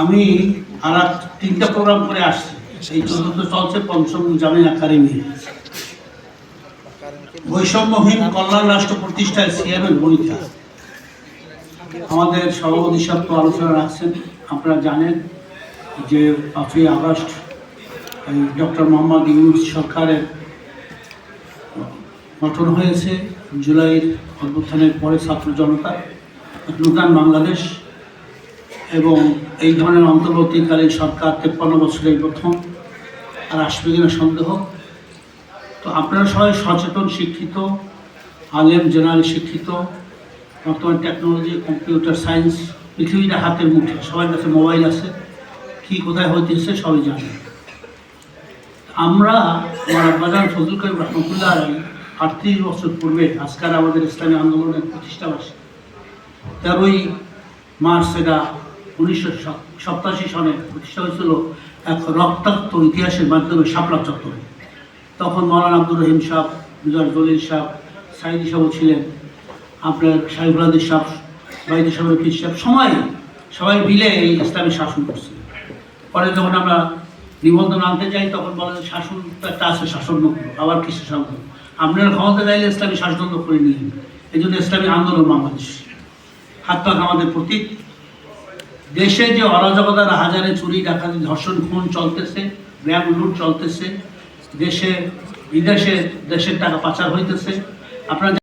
আমি আর তিনটা প্রোগ্রাম করে আসছি। এই চতুর্থ চলছে, পঞ্চম জামিন একাডেমি বৈষম্যহীন কল্যাণ রাষ্ট্র প্রতিষ্ঠায় সিএমের ভূমিকা। আমাদের সভাপতি তো আলোচনা রাখছেন, আপনারা জানেন যে পাঁচই আগস্ট ডক্টর মোহাম্মদ ইউনুস সরকারের গঠন হয়েছে। জুলাইয়ের অভ্যুত্থানের পরে ছাত্র জনতা নূতন বাংলাদেশ এবং এই ধরনের অন্তর্বর্তীকালীন সরকার তেপ্পান্ন বছরের প্রথম, আর আসবে কিনা সন্দেহ। তো আপনারা সবাই সচেতন, শিক্ষিত, আলেম, জেনারেল শিক্ষিত, বর্তমান টেকনোলজি, কম্পিউটার, সায়েন্স, পৃথিবীটা হাতের মুঠে, সবার কাছে মোবাইল আছে, কি কোথায় হইতেছে সবাই জানে আমরা আব্বাজান ফজল করিম রহমতুল্লাহ আলী আটত্রিশ বছর পূর্বে আজকাল আমাদের ইসলামী আন্দোলনের প্রতিষ্ঠা বার্ষিক তেরোই মার্চ এটা উনিশশো সপ্তাশি সনে প্রতিষ্ঠা হয়েছিল এক রক্তাক্ত ইতিহাসের মাধ্যমে শাপলা চত্বরে। তখন মৌলানা আব্দুর রহিম সাহ মিজার দলিল সাহ সাইদি সাহেব ছিলেন, আপনার সাইফুল আদির সাহ বাইদি সাহেবের ফির সাহেব সময় সবাই মিলে এই ইসলামী শাসন করছে। পরে যখন আমরা নিবন্ধন আনতে যাই, তখন বলে যে শাসন একটা আছে শাসন আবার কিছু শাসন আপনারা ক্ষমতা চাইলে ইসলামী শাসনতন্ত্র করে নিন এই জন্য ইসলামী আন্দোলন বাংলাদেশ। হাত পাক আমাদের প্রতীক। দেশে যে অরাজকতার হাজারে চুরি, ডাকাতি, ধর্ষণ, খুন চলতেছে ব্যায়াম লুট চলতেছে, দেশে, বিদেশে দেশের টাকা পাচার হইতেছে। আপনারা